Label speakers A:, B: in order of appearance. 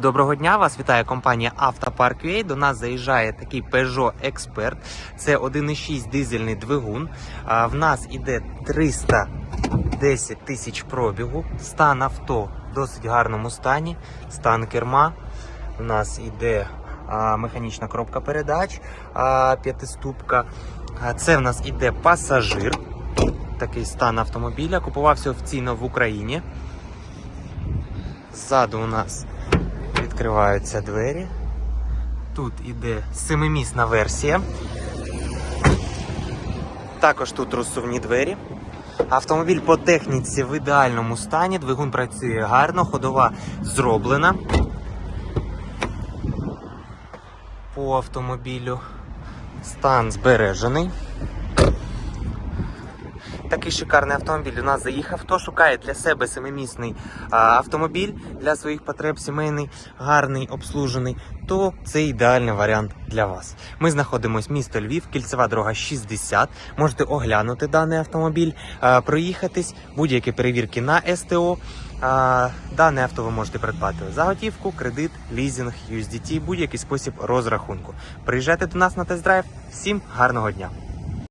A: Доброго дня, вас вітає компанія Автопарк. До нас заїжджає такий Peugeot Expert. Це 1,6 дизельний двигун. В нас іде 310 тисяч пробігу. Стан авто в досить гарному стані. Стан керма. У нас іде механічна коробка передач, п'ятиступка. Це в нас іде пасажир. Такий стан автомобіля. Купувався офіційно в Україні. Ззаду у нас відкриваються двері. Тут іде семимісна версія. Також тут розсувні двері. Автомобіль по техніці в ідеальному стані. Двигун працює гарно, ходова зроблена. По автомобілю стан збережений. Такий шикарний автомобіль у нас заїхав. Хто шукає для себе семимісний автомобіль для своїх потреб, сімейний, гарний, обслужений, то це ідеальний варіант для вас. Ми знаходимося місто Львів, кільцева дорога 60. Можете оглянути даний автомобіль, проїхатись, будь-які перевірки на СТО. Дане авто ви можете придбати за готівку, кредит, лізинг, USDT, будь-який спосіб розрахунку. Приїжджайте до нас на тест-драйв. Всім гарного дня!